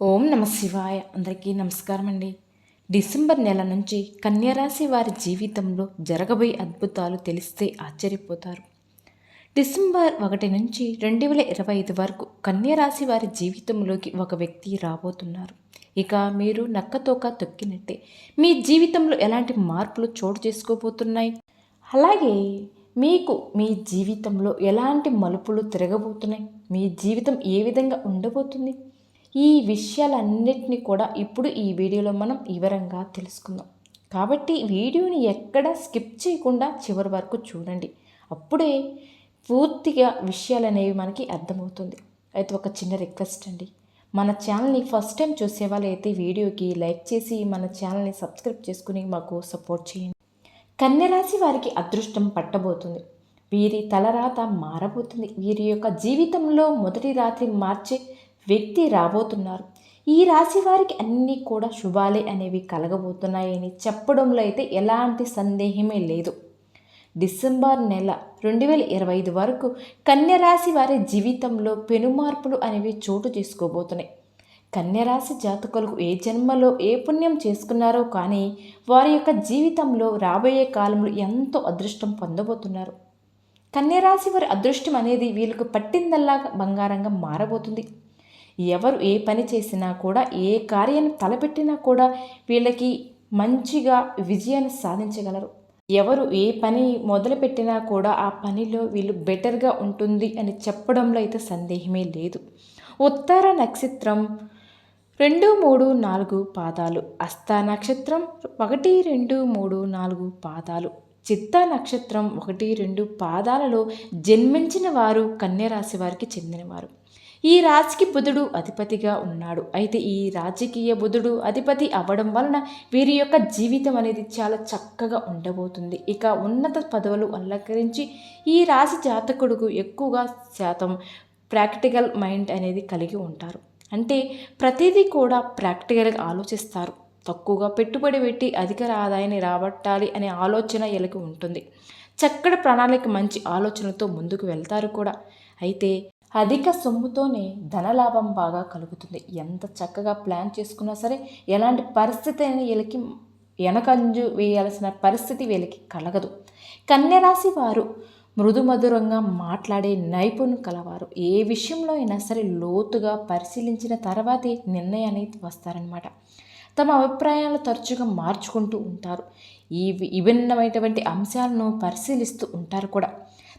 ఓం నమ శివాయ. అందరికీ నమస్కారం అండి డిసెంబర్ నెల నుంచి కన్యరాశి వారి జీవితంలో జరగబోయే అద్భుతాలు తెలిస్తే ఆశ్చర్యపోతారు. డిసెంబర్ ఒకటి నుంచి రెండు వేల ఇరవై ఐదు వరకు కన్యరాశి వారి జీవితంలోకి ఒక వ్యక్తి రాబోతున్నారు. ఇక మీరు నక్కతోక తొక్కినట్టే మీ జీవితంలో ఎలాంటి మార్పులు చోటు చేసుకోబోతున్నాయి? అలాగే మీకు మీ జీవితంలో ఎలాంటి మలుపులు తిరగబోతున్నాయి? మీ జీవితం ఏ విధంగా ఉండబోతుంది? ఈ విషయాలన్నిటినీ కూడా ఇప్పుడు ఈ వీడియోలో మనం వివరంగా తెలుసుకుందాం. కాబట్టి వీడియోని ఎక్కడ స్కిప్ చేయకుండా చివరి వరకు చూడండి. అప్పుడే పూర్తిగా విషయాలు అనేవి మనకి అర్థమవుతుంది. అయితే ఒక చిన్న రిక్వెస్ట్ అండి. మన ఛానల్ని ఫస్ట్ టైం చూసే వాళ్ళైతే వీడియోకి లైక్ చేసి మన ఛానల్ని సబ్స్క్రైబ్ చేసుకుని మాకు సపోర్ట్ చేయండి. కన్యరాశి వారికి అదృష్టం పట్టబోతుంది. వీరి తలరాత మారబోతుంది. వీరి యొక్క జీవితంలో మొదటి రాత్రి మార్చే వ్యక్తి రాబోతున్నారు. ఈ రాశి వారికి అన్నీ కూడా శుభాలే అనేవి కలగబోతున్నాయని చెప్పడంలో అయితే ఎలాంటి సందేహమే లేదు. డిసెంబర్ నెల రెండు వేల ఇరవై ఐదు వరకు కన్యరాశి వారి జీవితంలో పెనుమార్పులు అనేవి చోటు చేసుకోబోతున్నాయి. కన్యరాశి జాతకులకు ఏ జన్మలో ఏ పుణ్యం చేసుకున్నారో కానీ వారి యొక్క జీవితంలో రాబోయే కాలంలో ఎంతో అదృష్టం పొందబోతున్నారు. కన్యరాశి వారి అదృష్టం అనేది వీళ్ళకు పట్టిందల్లా బంగారంగా మారబోతుంది. ఎవరు ఏ పని చేసినా కూడా ఏ కార్యాన్ని తలపెట్టినా కూడా వీళ్ళకి మంచిగా విజయాన్ని సాధించగలరు. ఎవరు ఏ పని మొదలుపెట్టినా కూడా ఆ పనిలో వీళ్ళు బెటర్గా ఉంటుంది అని చెప్పడంలో అయితే సందేహమే లేదు. ఉత్తర నక్షత్రం రెండు మూడు నాలుగు పాదాలు అస్త నక్షత్రం ఒకటి రెండు మూడు నాలుగు పాదాలు చిత్త నక్షత్రం ఒకటి రెండు పాదాలలో జన్మించిన వారు కన్యరాశి వారికి చెందినవారు. ఈ రాశికి బుధుడు అధిపతిగా ఉన్నాడు. అయితే ఈ రాజకీయ బుధుడు అధిపతి అవ్వడం వలన వీరి యొక్క జీవితం అనేది చాలా చక్కగా ఉండబోతుంది. ఇక ఉన్నత పదవులు అలంకరించి ఈ రాశి జాతకుడుకు ఎక్కువగా శాతం ప్రాక్టికల్ మైండ్ అనేది కలిగి ఉంటారు. అంటే ప్రతిదీ కూడా ప్రాక్టికల్గా ఆలోచిస్తారు. తక్కువగా పెట్టుబడి పెట్టి అధిక ఆదాయాన్ని రాబట్టాలి అనే ఆలోచన వీళ్ళకి ఉంటుంది. చక్కటి ప్రణాళిక మంచి ఆలోచనలతో ముందుకు వెళ్తారు కూడా. అయితే అధిక సొమ్ముతోనే ధనలాభం బాగా కలుగుతుంది. ఎంత చక్కగా ప్లాన్ చేసుకున్నా సరే ఎలాంటి పరిస్థితి అయినా వీళ్ళకి వెనకంజు వేయాల్సిన పరిస్థితి వీళ్ళకి కలగదు. కన్యరాశి వారు మృదుమధురంగా మాట్లాడే నైపుణ్యం కలవారు. ఏ విషయంలో అయినా సరే లోతుగా పరిశీలించిన తర్వాతే నిర్ణయానికి వస్తారనమాట తమ అభిప్రాయాలు తరచుగా మార్చుకుంటూ ఉంటారు. ఈ విభిన్నమైనటువంటి అంశాలను పరిశీలిస్తూ ఉంటారు కూడా.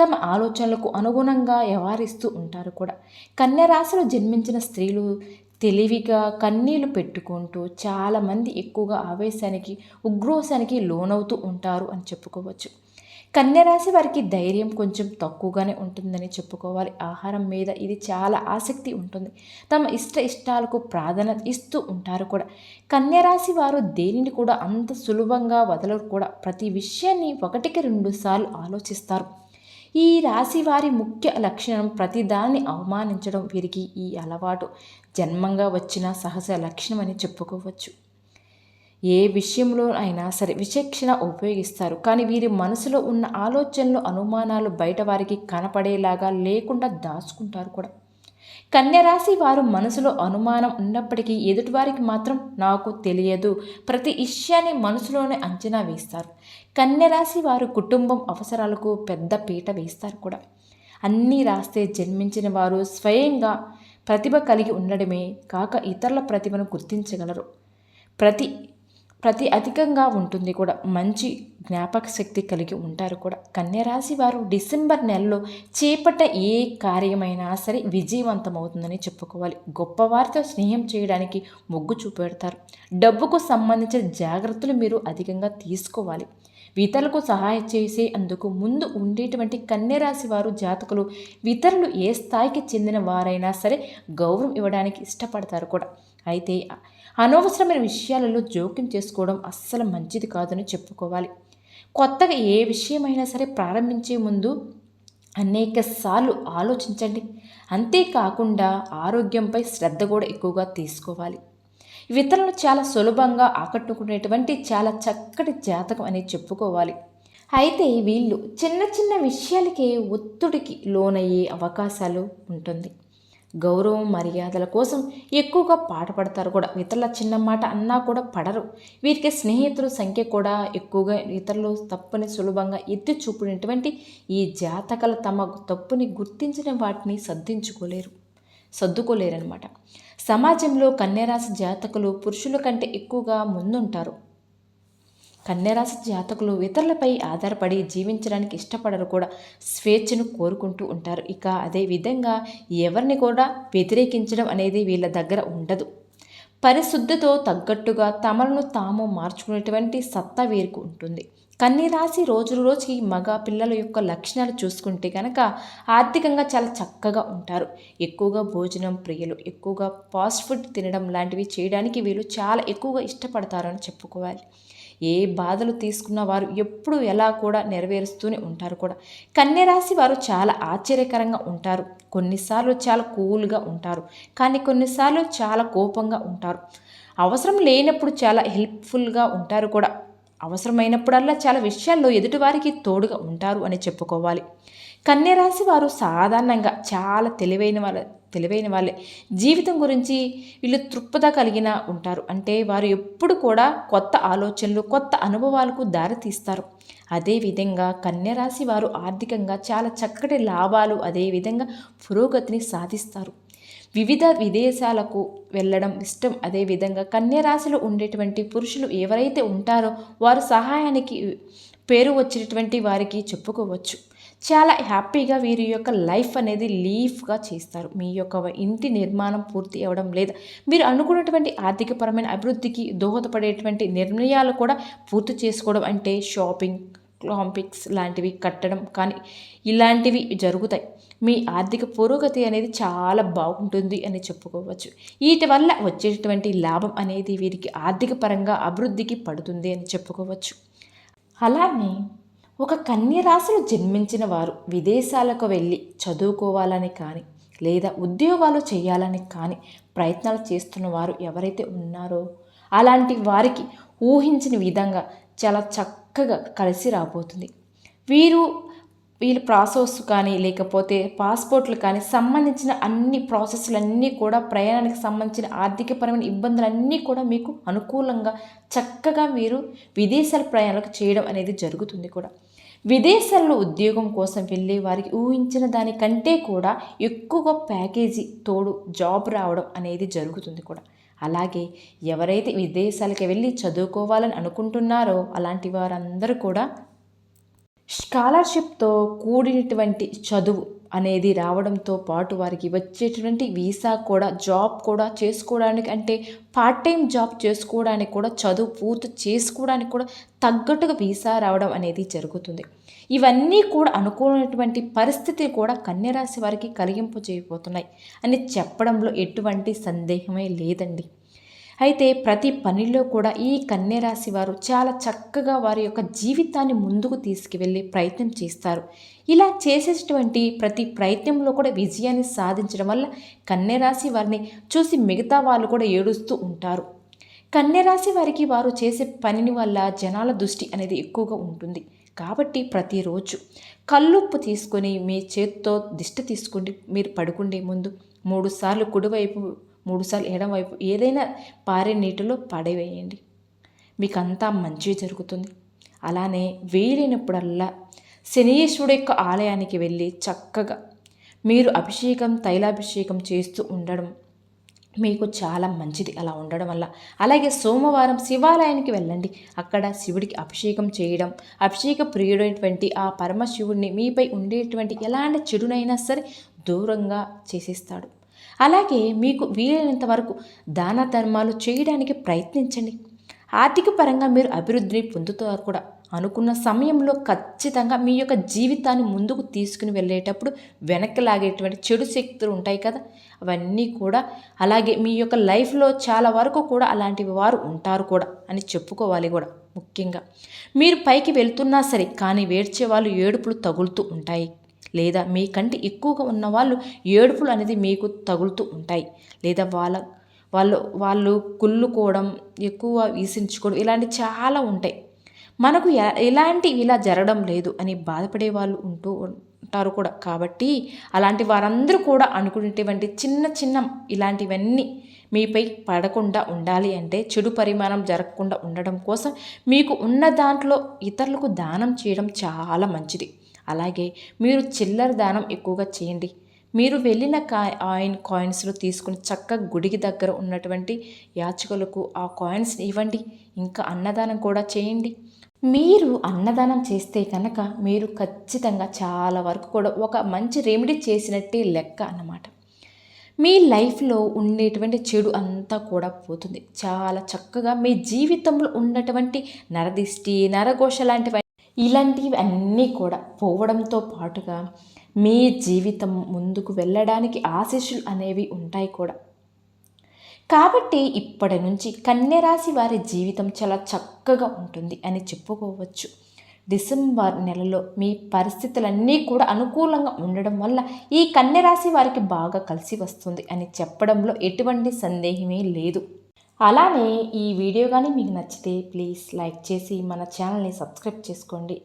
తమ ఆలోచనలకు అనుగుణంగా వ్యవహరిస్తూ ఉంటారు కూడా. కన్యరాశిలో జన్మించిన స్త్రీలు తెలివిగా కన్నీళ్ళు పెట్టుకుంటూ చాలామంది ఎక్కువగా ఆవేశానికి ఉగ్రోశానికి లోనవుతూ ఉంటారు అని చెప్పుకోవచ్చు. కన్యరాశి వారికి ధైర్యం కొంచెం తక్కువగానే ఉంటుందని చెప్పుకోవాలి. ఆహారం మీద ఇది చాలా ఆసక్తి ఉంటుంది. తమ ఇష్ట ఇష్టాలకు ప్రాధాన్యత ఇస్తూ ఉంటారు కూడా. కన్యరాశి వారు దేనిని కూడా అంత సులభంగా వదలరు కూడా. ప్రతి విషయాన్ని ఒకటికి రెండు సార్లు ఆలోచిస్తారు. ఈ రాశి వారి ముఖ్య లక్షణం ప్రతిదాన్ని అవమానించడం వీరికి ఈ అలవాటు జన్మంగా వచ్చిన సహజ లక్షణం అని చెప్పుకోవచ్చు. ఏ విషయంలో అయినా సరే విచక్షణ ఉపయోగిస్తారు. కానీ వీరి మనసులో ఉన్న ఆలోచనలు అనుమానాలు బయట వారికి కనపడేలాగా లేకుండా దాచుకుంటారు కూడా. కన్యరాశి వారు మనసులో అనుమానం ఉన్నప్పటికీ ఎదుటివారికి మాత్రం నాకు తెలియదు. ప్రతి విషయాన్ని మనసులోనే అంచనా వేస్తారు. కన్యరాశి వారు కుటుంబం అవసరాలకు పెద్ద పీట వేస్తారు కూడా. అన్నీ రాస్తే జన్మించిన వారు స్వయంగా ప్రతిభ కలిగి ఉండడమే కాక ఇతరుల ప్రతిభను గుర్తించగలరు. ప్రతి ప్రతి అధికంగా ఉంటుంది కూడా. మంచి జ్ఞాపక శక్తి కలిగి ఉంటారు కూడా. కన్యరాశి వారు డిసెంబర్ నెలలో చేపట్ట ఏ కార్యమైనా సరే విజయవంతమవుతుందని చెప్పుకోవాలి. గొప్పవారితో స్నేహం చేయడానికి మొగ్గు చూపెడతారు. డబ్బుకు సంబంధించిన జాగ్రత్తలు మీరు అధికంగా తీసుకోవాలి. ఇతరులకు సహాయం చేసే అందుకు ముందు ఉండేటువంటి కన్యరాశి వారు జాతకులు ఇతరులు ఏ స్థాయికి చెందిన వారైనా సరే గౌరవం ఇవ్వడానికి ఇష్టపడతారు కూడా. అయితే అనవసరమైన విషయాలలో జోక్యం చేసుకోవడం అస్సలు మంచిది కాదని చెప్పుకోవాలి. కొత్తగా ఏ విషయమైనా సరే ప్రారంభించే ముందు అనేక సార్లు ఆలోచించండి. అంతేకాకుండా ఆరోగ్యంపై శ్రద్ధ కూడా ఎక్కువగా తీసుకోవాలి. ఇతరులను చాలా సులభంగా ఆకట్టుకునేటువంటి చాలా చక్కటి జాతకం అని చెప్పుకోవాలి. అయితే వీళ్ళు చిన్న చిన్న విషయాలకే ఒత్తిడికి లోనయ్యే అవకాశాలు ఉంటుంది. గౌరవం మర్యాదల కోసం ఎక్కువగా పాటపడతారు కూడా. ఇతరుల చిన్న మాట అన్నా కూడా పడరు. వీరికి స్నేహితుల సంఖ్య కూడా ఎక్కువగా ఇతరులు తప్పుని సులభంగా ఎత్తి చూపినటువంటి ఈ జాతకలు తమ తప్పుని గుర్తించిన వాటిని సర్దించుకోలేరు. సర్దుకోలేరనమాట సమాజంలో కన్యరాశి జాతకులు పురుషుల కంటే ఎక్కువగా ముందుంటారు. కన్యరాశి జాతకులు ఇతరులపై ఆధారపడి జీవించడానికి ఇష్టపడరు కూడా. స్వేచ్ఛను కోరుకుంటూ ఉంటారు. ఇక అదే విధంగా ఎవరిని కూడా వ్యతిరేకించడం అనేది వీళ్ళ దగ్గర ఉండదు. పరిశుద్ధితో తగ్గట్టుగా తమలను తాము మార్చుకునేటువంటి సత్తా వీరికి ఉంటుంది. కన్నీరాశి రోజు రోజుకి మగ పిల్లల యొక్క లక్షణాలు చూసుకుంటే కనుక ఆర్థికంగా చాలా చక్కగా ఉంటారు. ఎక్కువగా భోజనం ప్రియులు ఎక్కువగా ఫాస్ట్ ఫుడ్ తినడం లాంటివి చేయడానికి వీళ్ళు చాలా ఎక్కువగా ఇష్టపడతారని చెప్పుకోవాలి. ఏ బాధలు తీసుకున్న వారు ఎప్పుడు ఎలా కూడా నెరవేరుస్తూనే ఉంటారు కూడా. కన్యరాశి వారు చాలా ఆశ్చర్యకరంగా ఉంటారు. కొన్నిసార్లు చాలా కూల్గా ఉంటారు. కానీ కొన్నిసార్లు చాలా కోపంగా ఉంటారు. అవసరం లేనప్పుడు చాలా హెల్ప్ఫుల్గా ఉంటారు కూడా. అవసరమైనప్పుడల్లా చాలా విషయాల్లో ఎదుటివారికి తోడుగా ఉంటారు అని చెప్పుకోవాలి. కన్యరాశి వారు సాధారణంగా చాలా తెలివైన వాళ్ళ తెలివైన వాళ్ళే. జీవితం గురించి వీళ్ళు తృప్తత కలిగిన ఉంటారు. అంటే వారు ఎప్పుడు కూడా కొత్త ఆలోచనలు కొత్త అనుభవాలకు దారితీస్తారు. అదేవిధంగా కన్యరాశి వారు ఆర్థికంగా చాలా చక్కటి లాభాలు అదేవిధంగా పురోగతిని సాధిస్తారు. వివిధ విదేశాలకు వెళ్ళడం ఇష్టం. అదేవిధంగా కన్యరాశిలో ఉండేటువంటి పురుషులు ఎవరైతే ఉంటారో వారు సహాయానికి పేరు వచ్చినటువంటి వారికి చెప్పుకోవచ్చు. చాలా హ్యాపీగా వీరి యొక్క లైఫ్ అనేది లీఫ్గా చేస్తారు. మీ యొక్క ఇంటి నిర్మాణం పూర్తి అవ్వడం లేదా మీరు అనుకున్నటువంటి ఆర్థికపరమైన అభివృద్ధికి దోహదపడేటువంటి నిర్ణయాలు కూడా పూర్తి చేసుకోవడం అంటే షాపింగ్ క్లాంపిక్స్ లాంటివి కట్టడం కానీ ఇలాంటివి జరుగుతాయి. మీ ఆర్థిక పురోగతి అనేది చాలా బాగుంటుంది అని చెప్పుకోవచ్చు. వీటి వల్ల వచ్చేటువంటి లాభం అనేది వీరికి ఆర్థిక పరంగా అభివృద్ధికి పడుతుంది అని చెప్పుకోవచ్చు. అలానే ఒక కన్యరాశిలో జన్మించిన వారు విదేశాలకు వెళ్ళి చదువుకోవాలని కానీ లేదా ఉద్యోగాలు చేయాలని కానీ ప్రయత్నాలు చేస్తున్న వారు ఎవరైతే ఉన్నారో అలాంటి వారికి ఊహించిన విధంగా చాలా చక్కగా కలిసి రాబోతుంది. వీరు వీళ్ళు ప్రాసెస్ కానీ లేకపోతే పాస్పోర్ట్లు కానీ సంబంధించిన అన్ని ప్రాసెస్లన్నీ కూడా ప్రయాణానికి సంబంధించిన ఆర్థికపరమైన ఇబ్బందులన్నీ కూడా మీకు అనుకూలంగా చక్కగా మీరు విదేశాల ప్రయాణాలకు చేయడం అనేది జరుగుతుంది కూడా. విదేశాల్లో ఉద్యోగం కోసం వెళ్ళే వారికి ఊహించిన దానికంటే కూడా ఎక్కువగా ప్యాకేజీ తోడు జాబ్ రావడం అనేది జరుగుతుంది కూడా. అలాగే ఎవరైతే విదేశాలకు వెళ్ళి చదువుకోవాలని అనుకుంటున్నారో అలాంటి వారందరూ కూడా స్కాలర్షిప్తో కూడినటువంటి చదువు అనేది రావడంతో పాటు వారికి వచ్చేటువంటి వీసా కూడా జాబ్ కూడా చేసుకోవడానికి అంటే పార్ట్ టైం జాబ్ చేసుకోవడానికి కూడా చదువు పూర్తి చేసుకోవడానికి కూడా తగ్గట్టుగా వీసా రావడం అనేది జరుగుతుంది. ఇవన్నీ కూడా అనుకూలమైనటువంటి పరిస్థితి కూడా కన్యరాశి వారికి కలిగింపు చేయబోతున్నాయి అని చెప్పడంలో ఎటువంటి సందేహమే లేదండి. అయితే ప్రతి పనిలో కూడా ఈ కన్యరాశి వారు చాలా చక్కగా వారి యొక్క జీవితాన్ని ముందుకు తీసుకువెళ్ళే ప్రయత్నం చేస్తారు. ఇలా చేసేటువంటి ప్రతి ప్రయత్నంలో కూడా విజయాన్ని సాధించడం వల్ల కన్యరాశి వారిని చూసి మిగతా వాళ్ళు కూడా ఏడుస్తూ ఉంటారు. కన్యరాశి వారికి వారు చేసే పనిని వల్ల జనాల దృష్టి అనేది ఎక్కువగా ఉంటుంది. కాబట్టి ప్రతిరోజు కల్లుప్పు తీసుకొని మీ చేత్తో దిష్టి తీసుకుండి మీరు పడుకుండే ముందు మూడుసార్లు కుడివైపు మూడుసార్లు ఎడం వైపు ఏదైనా పారే నీటిలో పడవేయండి. మీకు అంతా మంచి జరుగుతుంది. అలానే వీలైనప్పుడల్లా శనీశ్వరుడు యొక్క ఆలయానికి వెళ్ళి చక్కగా మీరు అభిషేకం తైలాభిషేకం చేస్తూ ఉండడం మీకు చాలా మంచిది. అలా ఉండడం వల్ల అలాగే సోమవారం శివాలయానికి వెళ్ళండి. అక్కడ శివుడికి అభిషేకం చేయడం అభిషేక ప్రియుడైనటువంటి ఆ పరమశివుడిని మీపై ఉండేటువంటి ఎలాంటి చెడునైనా సరే దూరంగా చేసేస్తాడు. అలాగే మీకు వీలైనంత వరకు దాన ధర్మాలు చేయడానికి ప్రయత్నించండి. ఆర్థిక పరంగా మీరు అభివృద్ధిని పొందుతారు కూడా అనుకున్న సమయంలో ఖచ్చితంగా మీ యొక్క జీవితాన్ని ముందుకు తీసుకుని వెళ్ళేటప్పుడు వెనక్కి లాగేటువంటి చెడు శక్తులు ఉంటాయి కదా అవన్నీ కూడా అలాగే మీ యొక్క లైఫ్లో చాలా వరకు కూడా అలాంటివి వారు ఉంటారు కూడా అని చెప్పుకోవాలి కూడా ముఖ్యంగా. మీరు పైకి వెళ్తున్నా సరే కానీ వేడ్చే వాళ్ళు ఏడుపులు తగులుతూ ఉంటాయి. లేదా మీకంటే ఎక్కువగా ఉన్న వాళ్ళు ఏడుపులు అనేది మీకు తగులుతూ ఉంటాయి. లేదా వాళ్ళ వాళ్ళు వాళ్ళు కుళ్ళుకోవడం ఎక్కువ వీసించుకోవడం ఇలాంటి చాలా ఉంటాయి. మనకు ఎ- ఎలాంటి ఇలా జరగడం లేదు అని బాధపడే వాళ్ళు ఉంటూ ఉంటారు కూడా. కాబట్టి అలాంటి వారందరూ కూడా అనుకునేటువంటి చిన్న చిన్న ఇలాంటివన్నీ మీపై పడకుండా ఉండాలి అంటే చెడు పరిమాణం జరగకుండా ఉండడం కోసం మీకు ఉన్న దాంట్లో ఇతరులకు దానం చేయడం చాలా మంచిది. అలాగే మీరు చిల్లర దానం ఎక్కువగా చేయండి. మీరు వెళ్ళిన కా ఆయిన్ కాయిన్స్లో తీసుకుని చక్కగా గుడికి దగ్గర ఉన్నటువంటి యాచకులకు ఆ కాయిన్స్ ఇవ్వండి. ఇంకా అన్నదానం కూడా చేయండి. మీరు అన్నదానం చేస్తే కనుక మీరు ఖచ్చితంగా చాలా వరకు కూడా ఒక మంచి రెమెడీ చేసినట్టే లెక్క అన్నమాట. మీ లైఫ్లో ఉండేటువంటి చెడు అంతా కూడా పోతుంది. చాలా చక్కగా మీ జీవితంలో ఉన్నటువంటి నరదిష్టి నరఘోష లాంటివి ఇలాంటివి అన్నీ కూడా పోవడంతో పాటుగా మీ జీవితం ముందుకు వెళ్ళడానికి ఆశీస్సులు అనేవి ఉంటాయి కూడా. కాబట్టి ఇప్పటి నుంచి కన్యరాశి వారి జీవితం చాలా చక్కగా ఉంటుంది అని చెప్పుకోవచ్చు. డిసెంబర్ నెలలో మీ పరిస్థితులన్నీ కూడా అనుకూలంగా ఉండడం వల్ల ఈ కన్యరాశి వారికి బాగా కలిసి వస్తుంది అని చెప్పడంలో ఎటువంటి సందేహమే లేదు. అలానే ఈ వీడియో కానీ మీకు నచ్చితే ప్లీజ్ లైక్ చేసి మన ఛానల్ని సబ్స్క్రైబ్ చేసుకోండి.